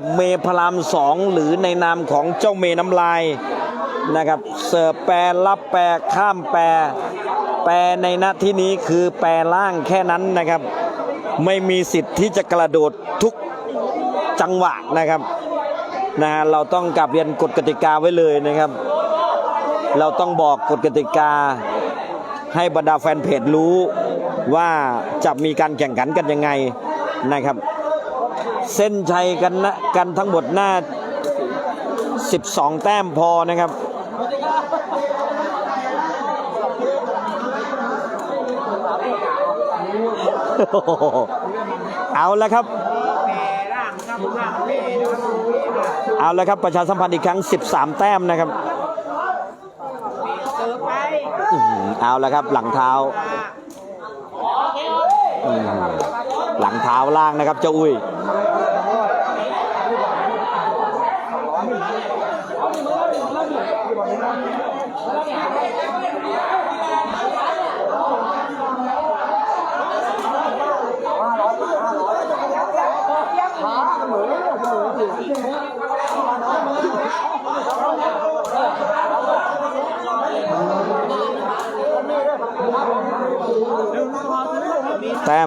ร์ฟเมพลามสองหรือในนามของเจ้าเมน้ำลายนะครับ เสิร์ฟแปรรับแปรข้ามแปร แปรในนาที่นี้คือแปรล่างแค่นั้นนะครับ ไม่มีสิทธิ์ที่จะกระโดดทุกจังหวะนะครับนะฮะเราต้องกลับเรียนกฎกติกาไว้เลยนะครับ เราต้องบอกกฎกติกาให้บรรดาแฟนเพจรู้ว่าจะมีการแข่งขันกันยังไงนะครับ เส้นชัยกันนะกันทั้งหมดหน้า 12 แต้มพอนะครับ เอาล้วครับ เอาล้วครับประชาสัมพันธ์อีกครั้ง 13 แต้มนะครับเอาล้วครับหลังเท้า หลังเท้าล่างนะครับเจ้าอุ้ย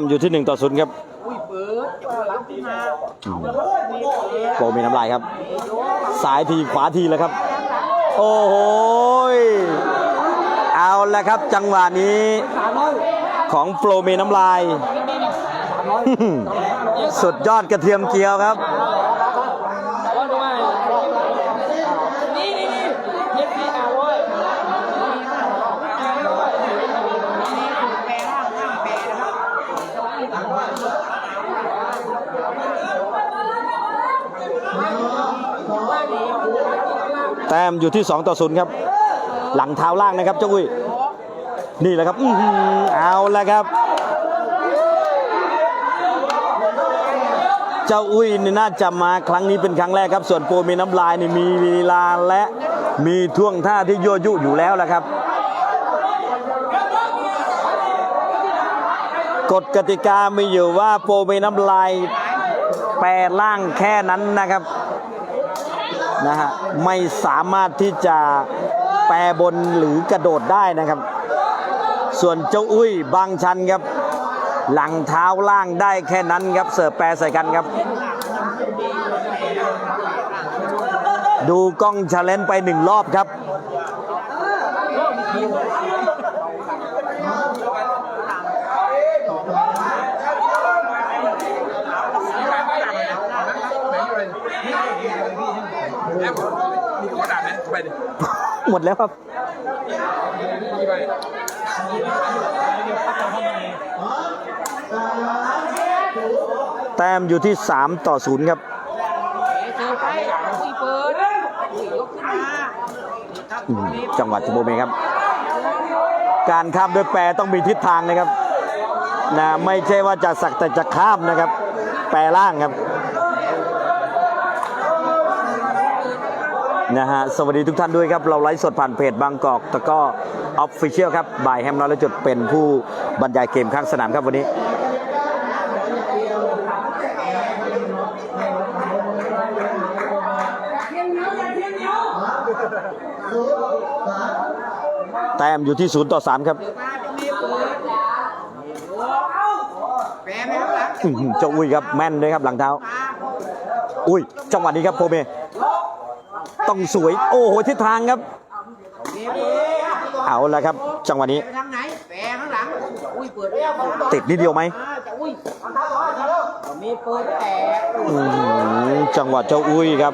แต้มอยู่ที่ 1 ต่อ0ครับอืมโปรมีน้ำลายครับซ้ายทีขวาทีแล้วครับ โอ้โหยเอาแล้วครับจังหวะนี้ของโปรเมน้ำลาย สุดยอดกระเทียมเกียวครับ แต้มอยู่ที่ 2 ต่อ0ครับ หลังเท้าล่างนะครับเจ้าอุ้ยนี่แหละครับอื้อหือเอาแล้วครับ เจ้าอุ้ยนี่น่าจะมาครั้งนี้เป็นครั้งแรกครับ ส่วนโปรมีน้ำลายนี่มีลีลาและมีท่วงท่าที่ยั่วยุอยู่แล้วละครับกฎกติกามีอยู่ว่าโปรมีน้ำลายแปรล่างแค่นั้นนะครับ นะฮะไม่สามารถที่จะแปรบนหรือกระโดดได้นะครับ ส่วนเจ้าอุ้ยบางชันครับ หลังเท้าล่างได้แค่นั้นครับเสิร์ฟแปรใส่กันครับ ดูกล้องชาเลนจ์ไปหนึ่งรอบครับ แล้วมีกระดาษไหมไปดิ หมดแล้วครับแต้มอยู่ที่ 3 ต่อ 0 ครับ จังหวัดชลบุรีครับ การข้ามด้วยแปรต้องมีทิศทางนะครับนะไม่ใช่ว่าจะสักแต่จะข้ามนะครับ แปรล่างครับ นะฮะสวัสดีทุกท่านด้วยครับ เราไลฟ์สดผ่านเพจบางกอกตะกร้อออฟฟิเชียลครับบ่ายแฮมน้อยและจุดเป็นผู้บรรยายเกมข้างสนามครับวันนี้แต้มอยู่ที่ 0 ต่อ 3 ครับแปรไหมครับหลังอื้อหือเจ้าอุ้ยครับแม่นด้วยครับหลังเท้า อุ้ยจังหวะนี้ครับโปรเม ต้องสวย โอ้โหทิศทางครับ เอาละครับ จังหวะนี้ ไปทางไหนแปรข้างหลังอุ้ยเปิดไม่เอาติดนิดเดียวไหมอ่าจะอุ้ยมีเปิดแตกอื้อหือจังหวะเจ้าอุ้ยครับ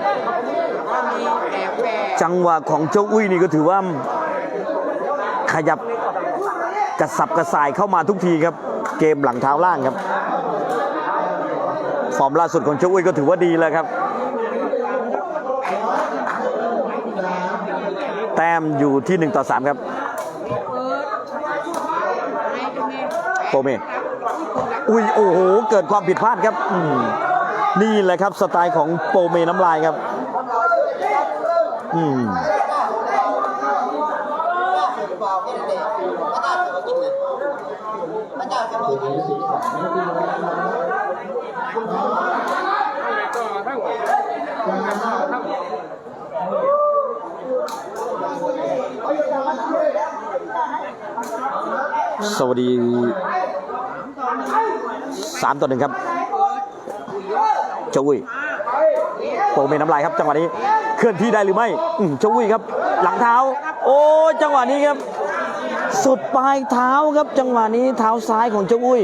ว่ามีแตกแปรจังหวะของเจ้าอุ้ยนี่ก็ถือว่า ขยับกระสับกระส่ายเข้ามาทุกทีครับ เกมหลังเท้าล่างครับ ฟอร์มล่าสุดของเจ้าอุ้ยก็ถือว่าดีแล้วครับ แต้มอยู่ที่ 1 ต่อ 3 ครับให้ตรงนี้โปรเมอุ้ยโอ้โห เกิดความผิดพลาดครับอืมนี่แหละครับสไตล์ของโปรเมน้ำลายครับ อืม ก็ทั้งหมด สวัสดีสามต่อหนึ่งครับเจ้าวุ้ยโปรเมน้ำลายครับจังหวะนี้เคลื่อนที่ได้หรือไม่เจ้าวุ้ยครับ หลังเท้า โอ้จังหวะนี้ครับ สุดปลายเท้าครับ จังหวะนี้เท้าซ้ายของเจ้าอุ้ย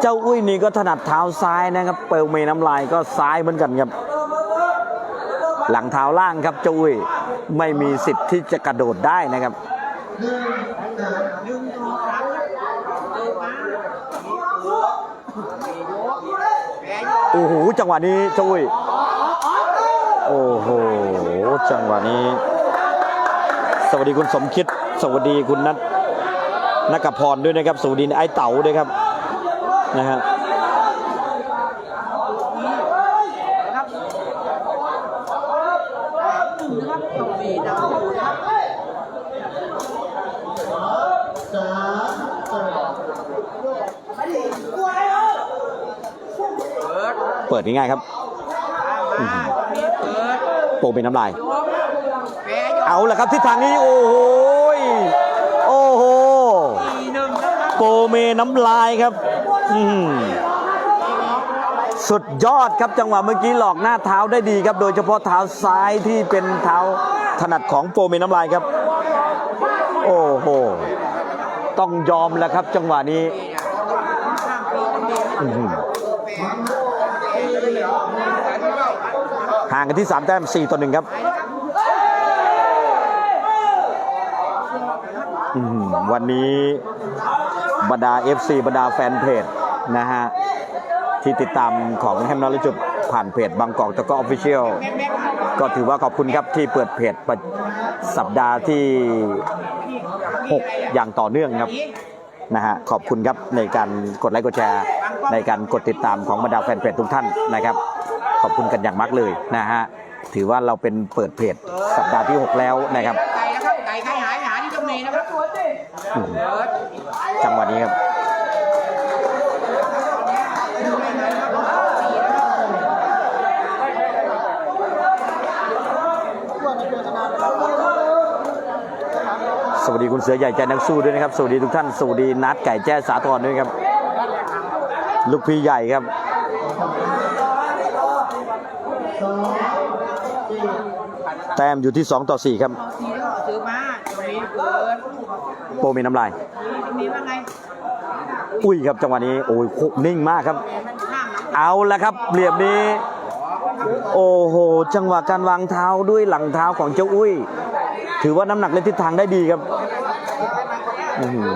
เจ้าอุ้ยนี่ก็ถนัดเท้าซ้ายนะครับ เปลวเมน้ำลายก็ซ้ายเหมือนกันครับ หลังเท้าล่างครับเจ้าอุ้ยไม่มีสิทธิ์ที่จะกระโดดได้นะครับ โอ้โหจังหวะนี้เจ้าอุ้ยโอ้โหจังหวะนี้ สวัสดีคุณสมคิด สวัสดีคุณนัทนักพรด้วยนะครับสวัสดีไอ้เต๋าด้วยครับนะฮะ นะครับเจ้าเมย์ดาวนะครับ เปิดง่ายๆครับมาเมย์เปิดโปรเป็นน้ำลายยกแพ้ยกเอาละครับทิศทางนี้โอ้โหยโอ้โหทีหนึ่งนะครับโปรเมน้ำลายครับอืมสุดยอดครับจังหวะเมื่อกี้หลอกหน้าเท้าได้ดีครับ โดยเฉพาะเท้าซ้ายที่เป็นเท้าถนัดของโปรเมน้ำลายครับ โอ้โหต้องยอมแล้วครับจังหวะนี้ามปีกันเมย์อื้อหือห่างกันที่ 3 แต้ม 4 ต่อ 1 ครับวันนี้บรรดา FC บรรดาแฟนเพจนะฮะ ที่ติดตามของแฮมนอลจุดผ่านเพจบางกอกตะกอออฟฟิเชียลก็ถือว่าขอบคุณครับที่เปิดเพจประสัปดาห์ที่ 6 อย่างต่อเนื่องครับนะฮะขอบคุณครับในการกดไลค์กดแชร์ ในการกดติดตามของบรรดาแฟนเพจทุกท่านนะครับ ขอบคุณกันอย่างมากเลยนะฮะถือว่าเราเป็นเปิดเพจสัปดาห์ที่ 6 แล้วนะครับไก่นะครับไก่ใครหายหาที่เจ้าเมย์นะครับอื้อหือเปิดจังหวะนี้ครับสวัสดีคุณเสือใหญ่ใจนักสู้ด้วยนะครับ สวัสดีทุกท่าน สวัสดีนัดไก่แจ้สาทรด้วยครับ ลูกพี่ใหญ่ครับ แต้มอยู่ที่ 2 ต่อ 4 ครับเอาทีแล้วเอาซื้อมาเจ้าเมย์เปิดโปรมีน้ำลายเจ้าเมย์ว่าไงอุ้ยครับจังหวะนี้โอ้ยนิ่งมากครับแหมมันข้ามหลังเอาละครับเหลี่ยมนี้ โอ้โห จังหวะการวางเท้าด้วยหลังเท้าของเจ้าอุ้ย ถือว่าน้ำหนักและทิศทางได้ดีครับอื้อหือ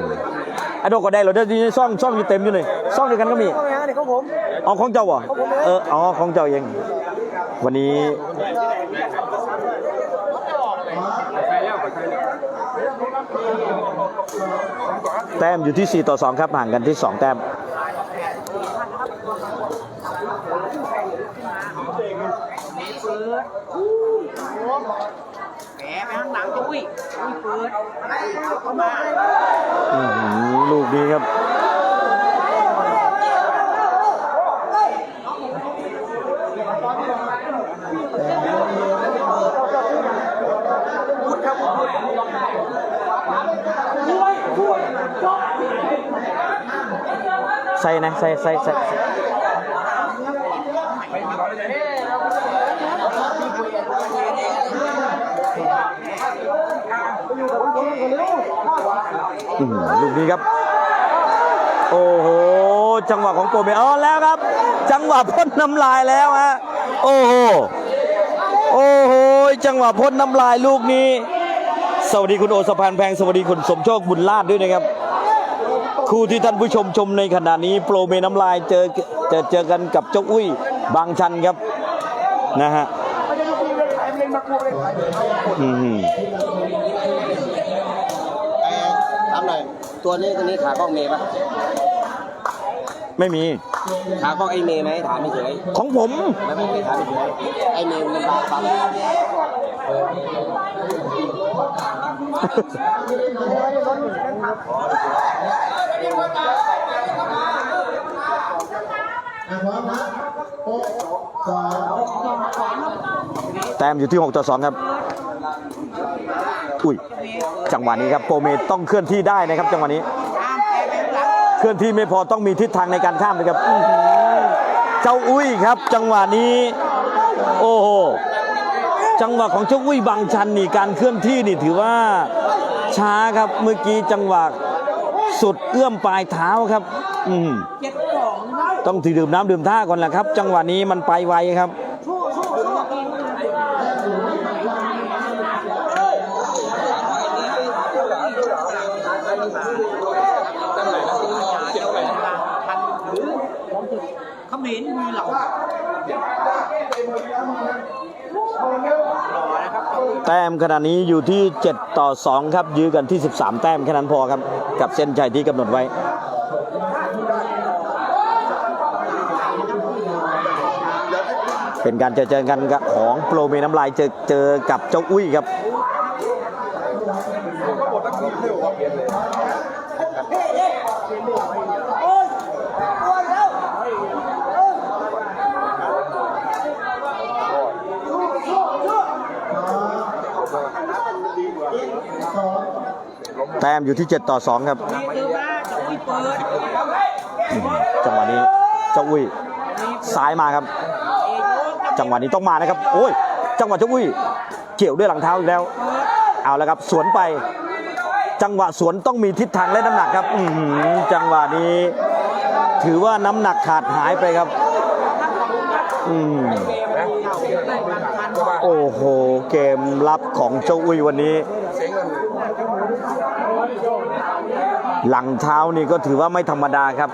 ไอ้ดอกก็ได้เหราได้ดีซ่องซ่องอยู่เต็มอยู่เลยซ่องเดียวกันก็มี เอาของเจ้าเหรอเอออ๋อของเจ้าเอง วันนี้ใครเลี้ยวใครเลี้ยวแต้มอยู่ที่ 4 ต่อ 2 ครับห่างกันที่ 2 แต้มเมย์เปิดแหมไปข้างหลังเจ้าอุ้ยอุ้ยเปิดเข้ามาอื้อหือลูกนี้ครับ ส่นะใส่ใส่ใส่ลูกนี้ครับ โอ้โห จังหวะของโปรเมอ๋อแล้วครับ จังหวะพ่นน้ำลายแล้วฮะ โอ้โห โอ้โห จังหวะพ่นน้ำลายลูกนี้ สวัสดีคุณโอสะพานแพง สวัสดีคุณสมโชคบุญลาดด้วยนะครับ คู่ที่ท่านผู้ชมชมในขณะนี้โปรเมน้ำลายเจอเจอเจอกันกับเจ้าอุ้ยบางชันครับนะฮะอืมถามหน่อยตัวนี้ตัวนี้ขากล้องเมย์ปะไม่มีขากล้องไอเมย์ไหมถามไม่เฉยของผมไม่ไม่ไม่ถามไม่เฉยไอเมย์มันบังบัง แต้มอยู่ที่ 6 ต่อ 2 ครับ อุ้ย จังหวะนี้ครับโปรเมต้องเคลื่อนที่ได้นะครับ จังหวะนี้ เคลื่อนที่ไม่พอต้องมีทิศทางในการข้ามนะครับ เจ้าอุ้ยครับ จังหวะนี้ โอ้โห จังหวะของเจ้าอุ้ยบางชันนี่การเคลื่อนที่นี่ถือว่าช้าครับเมื่อกี้จังหวะสุดเอื้อมปลายเท้าครับ อืมเจ็ดสองครับต้องถือดื่มน้ำดื่มท่าก่อนแหละครับ จังหวะนี้มันไปไวครับ เขมรมีเหล่า แต้มขณะนี้อยู่ที่ 7 ต่อ 2 ครับ ยื้อกันที่ 13 แต้มแค่นั้นพอครับ กับเส้นชัยที่กำหนดไว้ เป็นการเจอเจอกันกับของโปรเมน้ำลายเจอเจอกับเจ้าอุ้ยครับ ต้มอยู่ที่ 7 ต่อ 2 ครับมีคือว่าจะอุ้ยเปิดจังหวะนี้เจ้าอุ้ยซ้ายมาครับเอยกจังหวะนี้ต้องมานะครับ โอ้ย จังหวะเจ้าอุ้ยเกี่ยวด้วยหลังเท้าอีกแล้ว เอาแล้วครับ สวนไป จังหวะสวนต้องมีทิศทางและน้ำหนักครับอือหือจังหวะนี้ ถือว่าน้ำหนักขาดหายไปครับอืมโอ้โห เกมรับของเจ้าอุ้ยวันนี้ หลังเท้านี่ก็ถือว่าไม่ธรรมดาครับ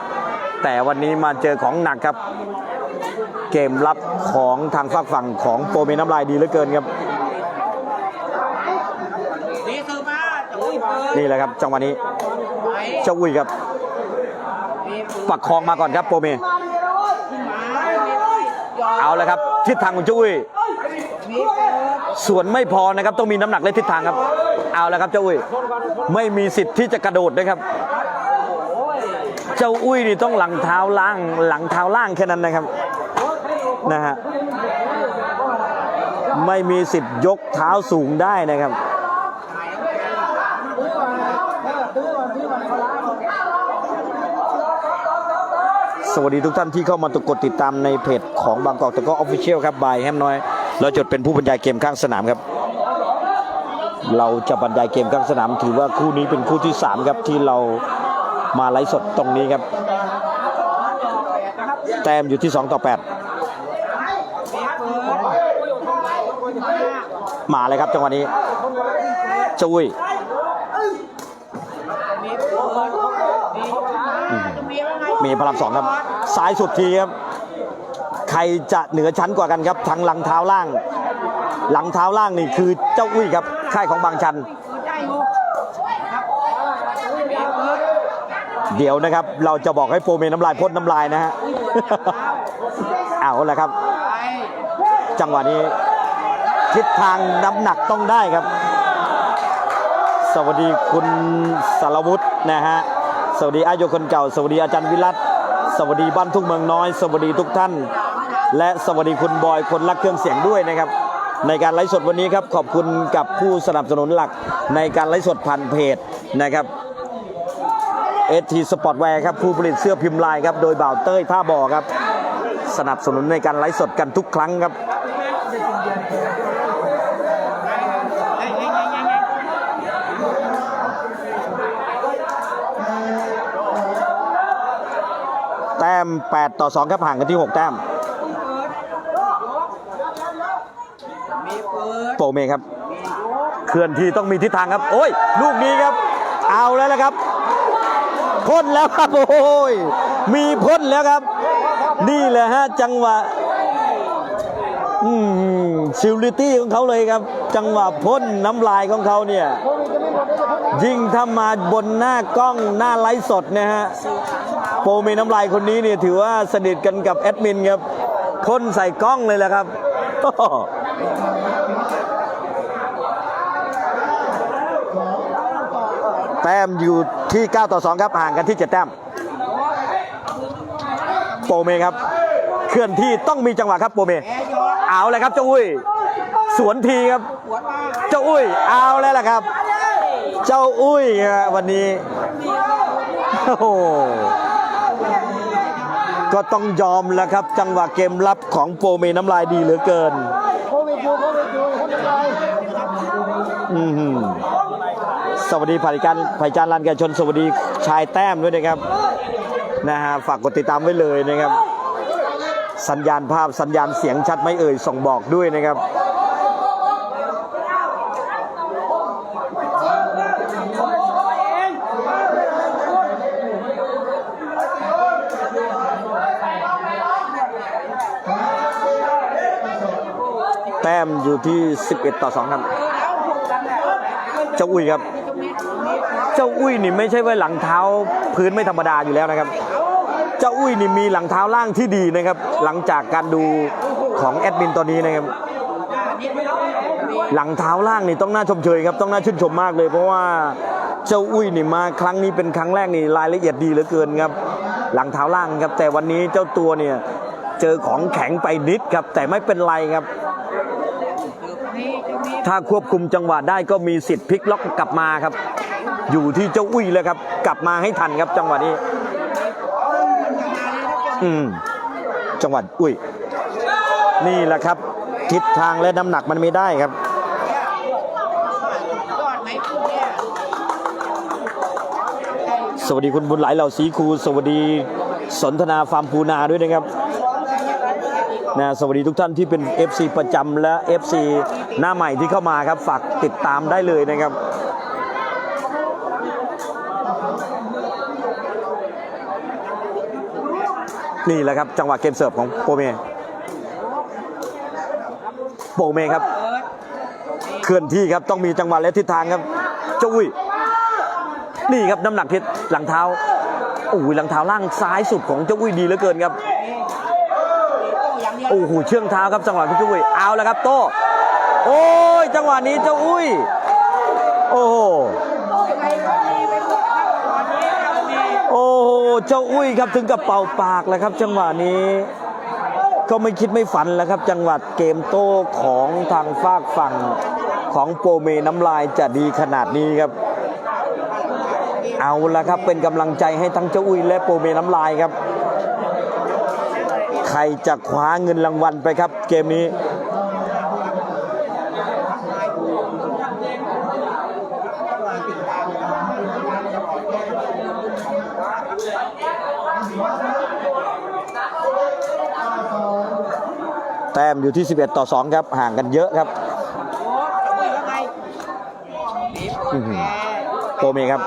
แต่วันนี้มาเจอของหนักครับ เกมรับของทางฝากฝั่งของโปรเมน้ำลายดีเหลือเกินครับ นี่คือว่าจุ้ยนี่แหละครับจังหวะนี้เจ้าอุ้ยครับ ปักคองมาก่อนครับโปรเม เอาแล้วครับทิศทางของเจ้าอุ้ยส่วนไม่พอนะครับต้องมีน้ำหนักและทิศทางครับ เอาแล้วครับเจ้าอุ้ยไม่มีสิทธิ์ที่จะกระโดดนะครับ เจ้าอุ้ยนี่ต้องหลังเท้าล่างหลังเท้าล่างแค่นั้นนะครับนะฮะไม่มีสิทธิ์ยกเท้าสูงได้นะครับสวัสดีทุกท่านที่เข้ามาตกดติดตามในเพจของบางกอกตะก้อออฟฟิเชียลครับบายแฮมน้อยเราจดเป็นผู้บรรยายเกมข้างสนามครับ เราจะบรรยายเกมข้างสนามถือว่าคู่นี้เป็นคู่ที่ 3 ครับที่เรามาไลฟ์สดตรงนี้ครับ แต้มอยู่ที่ 2 ต่อ 8 มาเลยครับจังหวะนี้เจ้าอุ้ยมีเปิดมีมาจะมีว่าไงมีพลังสองครับซ้ายสุดทีครับ ใครจะเหนือชั้นกว่ากันครับทางหลังเท้าล่าง หลังเท้าล่างนี่คือเจ้าอุ้ยครับ ค่ายของบางชัน เดี๋ยวนะครับ เราจะบอกให้โปรเมน้ำลายพ่นน้ำลายนะฮะ เอาละครับ จังหวะนี้ ทิศทางน้ำหนักต้องได้ครับ สวัสดีคุณสารวุฒินะฮะ สวัสดีอายุคนเก่า สวัสดีอาจารย์วิรัตสวัสดีบ้านทุ่งเมืองน้อย สวัสดีทุกท่าน และสวัสดีคุณบอยคนรักเครื่องเสียงด้วยนะครับ ในการไลฟ์สดวันนี้ครับขอบคุณกับผู้สนับสนุนหลักในการไลฟ์สดผ่านเพจนะครับเอทีสปอร์ตแวร์ครับผู้ผลิตเสื้อพิมพ์ลายครับโดยบ่าวเต้ยท่าบ่อครับ สนับสนุนในการไลฟ์สดกันทุกครั้งครับแต้ม 8 ต่อ 2 ครับห่างกันที่ 6 แต้ม ปิดโปเมครับ เคลื่อนที่ต้องมีทิศทางครับ โอ้ย ลูกนี้ครับ เอาแล้วละครับพ่นแล้วครับ โอ้ย มีพ่นแล้วครับ นี่แหละฮะจังหวะอืมซิลิตี้ของเขาเลยครับ จังหวะพ่นน้ำลายของเขาเนี่ย ยิ่งถ้ามาบนหน้ากล้องหน้าไลฟ์สดนะฮะโปรเมน้ำลายคนนี้เนี่ยถือว่าสนิทกันกับแอดมินครับพ่นใส่กล้องเลยแหละครับ แต้ มอยู่ที่ 9 ต่อ 2 ครับ ห่างกันที่ 7 แต้ม โปรเมครับ เคลื่อนที่ต้องมีจังหวะครับโปรเม เอาเลยครับเจ้าอุ้ย สวนทีครับ เจ้าอุ้ย เอาแล้วล่ะครับ เจ้าอุ้ยวันนี้โอ้โหก็ต้องยอมแล้วครับ จังหวะเกมรับของโปรเมน้ำลายดีเหลือเกินโควิดอยู่ สวัสดีผ่านการผ่านจานรันแกชนสวัสดีชายแต้มด้วยนะครับนะฮะฝากกดติดตามไว้เลยนะครับ สัญญาณภาพสัญญาณเสียงชัดไม่เอ่ยส่งบอกด้วยนะครับแต้มอยู่ที่ 11 ต่อ 2 ครับ เจ้าอุ้ยครับ เจ้าอุ้ยนี่ไม่ใช่ว่าหลังเท้าพื้นไม่ธรรมดาอยู่แล้วนะครับ เจ้าอุ้ยนี่มีหลังเท้าล่างที่ดีนะครับ หลังจากการดูของแอดมินตอนนี้นะครับ หลังเท้าล่างนี่ต้องน่าชมเชยครับ ต้องน่าชื่นชมมากเลย เพราะว่าเจ้าอุ้ยนี่มาครั้งนี้เป็นครั้งแรกนี่รายละเอียดดีเหลือเกินครับ หลังเท้าล่างครับ แต่วันนี้เจ้าตัวเนี่ยเจอของแข็งไปนิดครับ แต่ไม่เป็นไรครับถ้าควบคุมจังหวะได้ก็มีสิทธิ์พลิกล็อกกลับมาครับ อยู่ที่เจ้าอุ้ยแล้วครับ กลับมาให้ทันครับจังหวะนี้ อืม จังหวะอุ้ย นี่แหละครับ ทิศทางและน้ำหนักมันไม่ได้ครับสวัสดีคุณบุญหลายเหล่าศรีครูสวัสดีสนทนาฟาร์มปูนาด้วยนะครับนะสวัสดีทุกท่านที่เป็น FC ประจำและ FC หน้าใหม่ที่เข้ามาครับฝากติดตามได้เลยนะครับ นี่แหละครับจังหวะเกมเสิร์ฟของโปรเมโปรเมครับเคลื่อนที่ครับต้องมีจังหวะและทิศทางครับเจ้าอุ้ยนี่ครับน้ำหนักที่หลังเท้าโอ้ยหลังเท้าล่างซ้ายสุดของเจ้าอุ้ยดีเหลือเกินครับโอ้โหเชื่องเท้าครับจังหวะของเจ้าอุ้ยเอาแล้วครับโต้โอ้ยจังหวะนี้เจ้าอุ้ยโอ้โห ยังไงก็มีไปหมดครับตอนนี้ครับมี โอ้โห เจ้าอุ้ยครับถึงกับเป่าปากแล้วครับ จังหวะนี้ ก็ไม่คิดไม่ฝันแล้วครับ จังหวะเกมโต้ของทางฝากฝั่งของโปรเมน้ำลายจะดีขนาดนี้ครับ เอาละครับเป็นกำลังใจให้ทั้งเจ้าอุ้ยและโปรเมน้ำลายครับ ใครจะคว้าเงินรางวัลไปครับ เกมนี้ แต้มอยู่ที่ 11 ต่อ 2 ครับ ห่างกันเยอะครับโอ้จะวิ่งยังไงมีเปิดแผลโปรเมครับ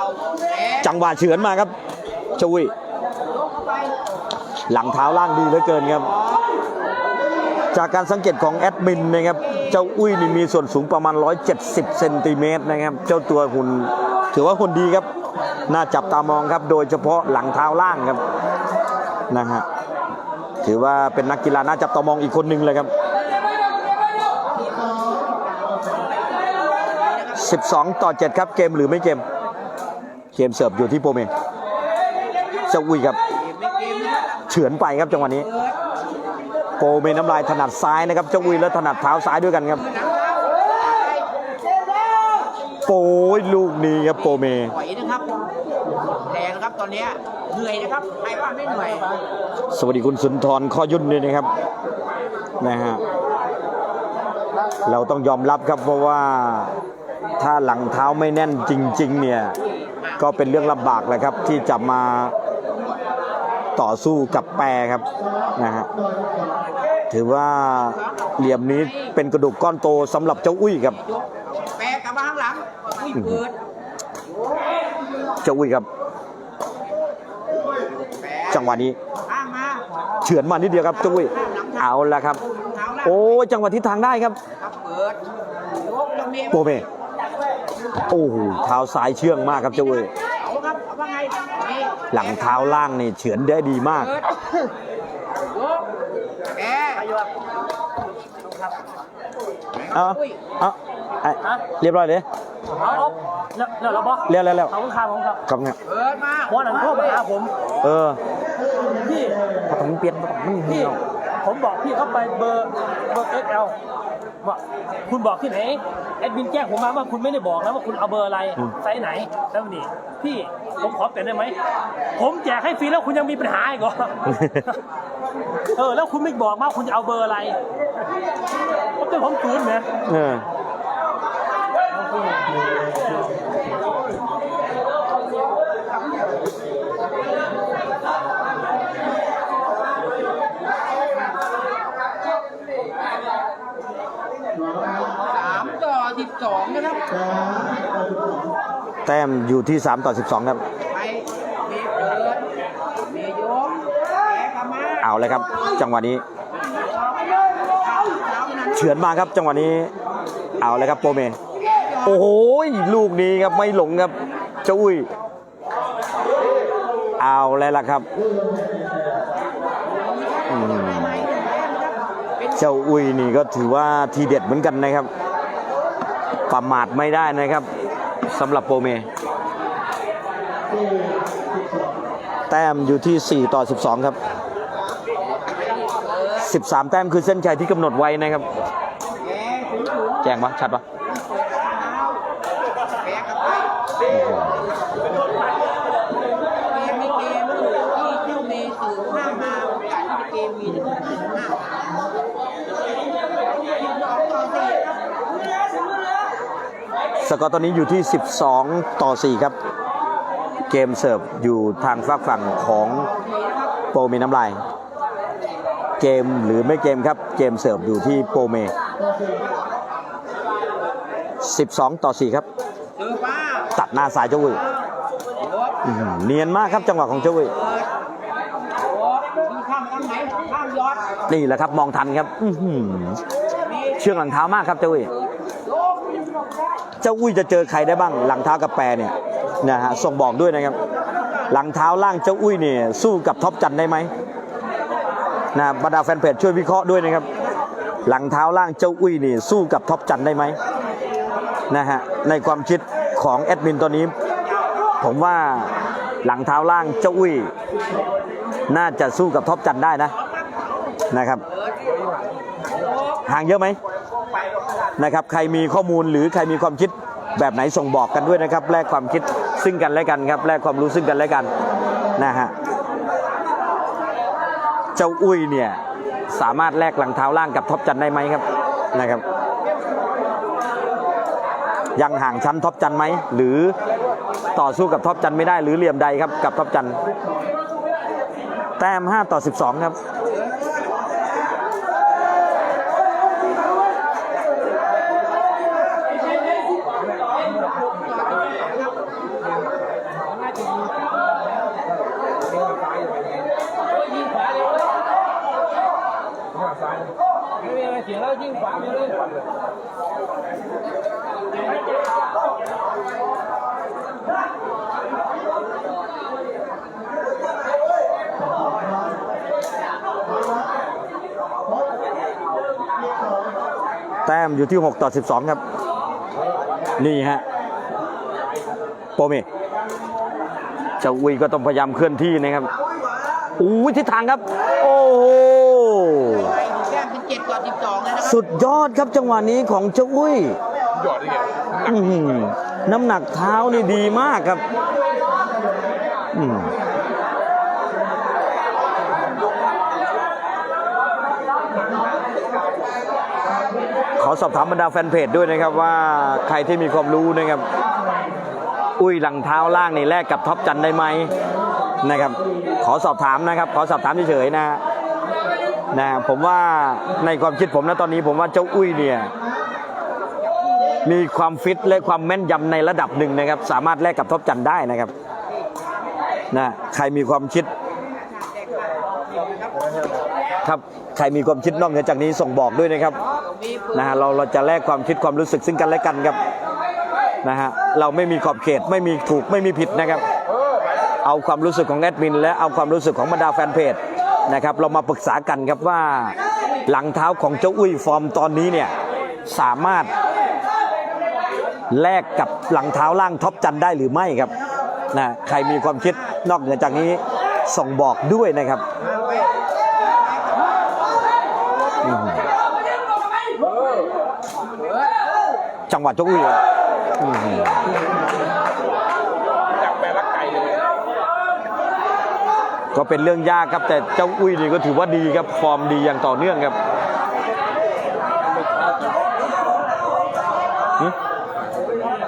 จังหวะเฉือนมาครับเจ้าอุ้ยหลังเท้าล่างดีเหลือเกินครับ จากการสังเกตของแอดมินนะครับ เจ้าอุ้ยนี่มีส่วนสูงประมาณ 170 เซนติเมตรนะครับ เจ้าตัวหุ่นถือว่าหุ่นดีครับ น่าจับตามองครับ โดยเฉพาะหลังเท้าล่างครับนะฮะถือว่าเป็นนักกีฬาน่าจับตามองอีกคนหนึ่งเลยครับ 12 ต่อ 7 ครับเกมหรือไม่เกม เกมเสิร์ฟอยู่ที่โปรเมเจ้าอุ้ยครับเฉือนไปครับจังหวะนี้โปรเมน้ำลายถนัดซ้ายนะครับเจ้าอุยแล้วถนัดเท้าซ้ายด้วยกันครับโป้ยลูกนี้ครับโปรเมถอยนะครับ แรงนะครับตอนเนี้ยเหนื่อยนะครับใครว่าไม่เหนื่อยสวัสดีคุณสุนทรข้อยุ่นด้วยนะครับนะฮะเราต้องยอมรับครับเพราะว่าถ้าหลังเท้าไม่แน่นจริง ๆ เนี่ย ก็เป็นเรื่องลำบากแหละครับ ที่จะมาต่อสู้กับแปรครับนะฮะถือว่าเหลี่ยมนี้เป็นกระดูกก้อนโตสำหรับเจ้าอุ้ยครับยกแปรกลับมาข้างหลังอุ้ยเปิด เจ้าอุ้ยครับ จังหวะนี้เฉือนมานิดเดียวครับเจ้าอุ้ยเอาละครับ โอ้จังหวะทิศทางได้ครับครับเปิดยกตรงนี้โปเมโอ้โหเท้าซ้ายเชื่องมากครับเจ้าเว้ยเอาครับเอาว่าไงนี่หลังเท้าล่างนี่เฉือนได้ดีมากเปิดยกแปรเอาเอาไอ้เรียบร้อยเลย เอาครับแล้วแล้วเราบอกเรียบแล้วแล้วขอบคุณครับผมครับครับเนี่ยเปิดมาวันนั้นโทรมาหาผมเออพี่ถ้าผมเปลี่ยนมันไม่มีพี่หรอกผมบอกพี่เข้าไปเบอร์เบอร์ XL ว่าคุณบอกที่ไหนแอดมินแจ้งผมมาว่าคุณไม่ได้บอกนะว่าคุณเอาเบอร์อะไรอืมไซส์ไหนแล้วนี่พี่ผมขอเปลี่ยนได้ไหมผมแจกให้ฟรีแล้วคุณยังมีปัญหาอีกเหรอเออแล้วคุณไม่บอกว่าคุณจะเอาเบอร์อะไรผมเป็นผมศูนย์นะเออ สามต่อสิบสองนะครับแต้มอยู่ที่ 3 ต่อ 12 ครับ ไปเมย์เปิดเมย์ยกแขกลับมาเอาเลยครับ จังหวะนี้เข้าเท้านั้นเฉือนมาครับจังหวะนี้ เอาเลยครับโปรเม โอ้โหลูกนี้ครับไม่หลงครับเจ้าอุ้ย เอาเลยล่ะครับเจ้าอุ้ยนี่ก็ถือว่าทีเด็ดเหมือนกันนะครับ ประมาทไม่ได้นะครับสำหรับโปรเม แต้มอยู่ที่ 4 ต่อ 12 ครับ 13 แต้มคือเส้นชัยที่กำหนดไว้นะครับแกถึงถึงแจ้งปะชัดปะ เท้าแขกกลับไปเกมไม่เกมที่เจ้าเมย์สื่อห้ามมาโอกาสที่จะเกมมีถึงห้าสองต่อสี่ครับ ส กอร์ตอนนี้อยู่ที่ 12 ต่อ 4 ครับ เกมเสิร์ฟอยู่ทางฝากฝั่งของโปรเมน้ำลาย เกมหรือไม่เกมครับ เกมเสิร์ฟอยู่ที่โปรเม 12 ต่อ 4 ครับ ตัดหน้าสายเจ้าอุ้ยเนียนมากครับจังหวะของเจ้าอุ้ยเปิดโอ้งนี่แหละครับมองทันครับเชื่องหลังเท้ามากครับเจ้าอุ้ย เจ้าอุ้ยจะเจอใครได้บ้าง หลังเท้ากับแปรเนี่ยนะฮะส่งบอกด้วยนะครับ หลังเท้าล่างเจ้าอุ้ยเนี่ยสู้กับท็อปจันได้ไหมนะบรรดาแฟนเพจช่วยวิเคราะห์ด้วยนะครับ หลังเท้าล่างเจ้าอุ้ยนี่สู้กับท็อปจันได้ไหมนะฮะในความคิดของแอดมินตอนนี้ ผมว่าหลังเท้าล่างเจ้าอุ้ย น่าจะสู้กับท็อปจันได้นะนะครับห่างเยอะไหม นะครับใครมีข้อมูลหรือใครมีความคิดแบบไหนส่งบอกกันด้วยนะครับ แลกความคิดซึ่งกันและกันครับแลกความรู้ซึ่งกันและกันนะฮะเจ้าอุ้ยเนี่ยสามารถแลกหลังเท้าล่างกับท็อปจันได้ไหมครับนะครับ ยังห่างชั้นท็อปจันไหมหรือต่อสู้กับท็อปจันไม่ได้หรือเหลี่ยมใดครับกับท็อปจันแต้ม5ต่อ 12 ครับ เสียงแล้วยิ่งฝังเลย แต้มอยู่ที่ 6 ต่อ 12 ครับ นี่ฮะโปรเมเจ้าอุ้ยก็ต้องพยายามเคลื่อนที่นะครับอู้ยทิศทางครับ โอ้โหไปถึงแก้มเป็นเจ็ดต่อสิบสองแล้วนะครับสุดยอดครับจังหวะนี้ของเจ้าอุ้ยหยอดได้ไงอื้อหือน้ำหนักเท้านี่ดีมากครับอืมขอ สอบถามบรรดาแฟนเพจด้วยนะครับว่าใครที่มีความรู้นะครับ อุ้ยหลังเท้าล่างนี่แลกกับท็อปจันได้ไหมนะครับ ขอสอบถามนะครับ ขอสอบถามเฉยๆนะนะผมว่าในความคิดผมนะตอนนี้ผมว่าเจ้าอุ้ยเนี่ยมีความฟิตและความแม่นยำในระดับหนึ่งนะครับ สามารถแลกกับท็อปจันได้นะครับนะใครมีความคิด ครับใครมีความคิดนอกเหนือจากนี้ส่งบอกด้วยนะครับนนะฮะเราเราจะแลกความคิดความรู้สึกซึ่งกันและกันครับนะฮะเราไม่มีขอบเขตไม่มีถูกไม่มีผิดนะครับ เอาความรู้สึกของแอดมิน และเอาความรู้สึกของบรรดาแฟนเพจนะครับ เรามาปรึกษากันครับว่าหลังเท้าของเจ้าอุ้ยฟอร์มตอนนี้เนี่ยสามารถแลกกับหลังเท้าล่างท็อปจันได้หรือไม่ครับนะใครมีความคิดนอกเหนือจากนี้ส่งบอกด้วยนะครับ หวะเจ้าอุ้ยครับอื้อหือจากแปลรักไก่เลยก็เป็นเรื่องยากครับ แต่เจ้าอุ้ยนี่ก็ถือว่าดีครับฟอร์มดีอย่างต่อเนื่องครับหึ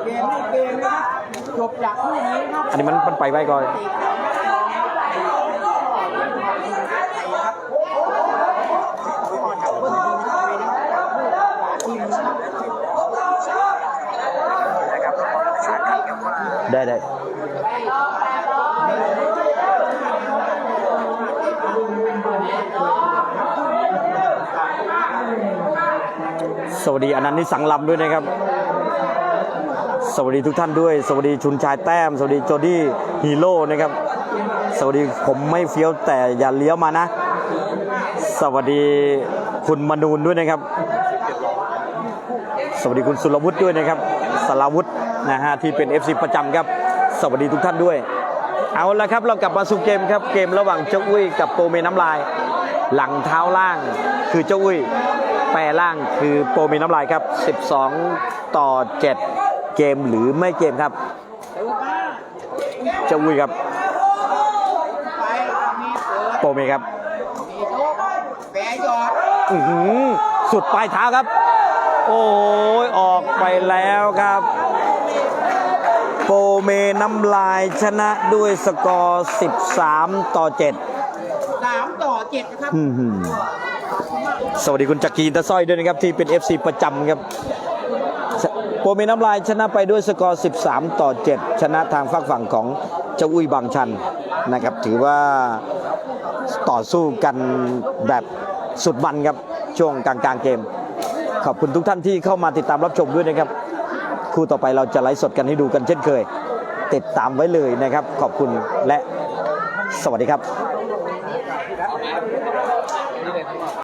เกมไม่เกมนะครับจบจากคู่นี้ครับอันนี้มันมันไปไว้ก่อน ได้ได้สวัสดีอนันต์นิสังลำด้วยนะครับ สวัสดีทุกท่านด้วย สวัสดีชุนชายแต้ม สวัสดีโจดี้ฮีโร่นะครับ สวัสดีผมไม่เฟี้ยวแต่อย่าเลี้ยวมานะ สวัสดีคุณมนูนด้วยนะครับ สวัสดีคุณสุรวุฒิด้วยนะครับสารวุฒิ นะฮะที่เป็น FC ประจำครับ สวัสดีทุกท่านด้วย เอาละครับเรากลับมาสู่เกมครับเกมระหว่างเจ้าอุ้ยกับโปรเมน้ำลาย หลังเท้าล่างคือเจ้าอุ้ยแปรล่างคือโปรเมน้ำลายครับ 12 ต่อ 7 เกมหรือไม่เกมครับ เจ้าอุ้ยครับโปรเมครับแปรยอดสุดปลายเท้าครับ โอ้ยออกไปแล้วครับ โปรเมน้ำลายชนะด้วยสกอร์ 13 ต่อ 7 สามต่อเจ็ดนะครับ อื้อหือ สวัสดีคุณจักรีตะสร้อยด้วยนะครับ ที่เป็น FC ประจำครับชโปรเมน้ำลายชนะไปด้วยสกอร์ 13 ต่อ 7 ชนะทางฝั่งฝั่งของเจ้าอุ้ยบางชันนะครับ ถือว่าต่อสู้กันแบบสุดมันครับ ช่วงกลางกลางๆเกม ขอบคุณทุกท่านที่เข้ามาติดตามรับชมด้วยนะครับ คู่ต่อไปเราจะไลฟ์สดกันให้ดูกันเช่นเคย ติดตามไว้เลยนะครับ ขอบคุณและสวัสดีครับ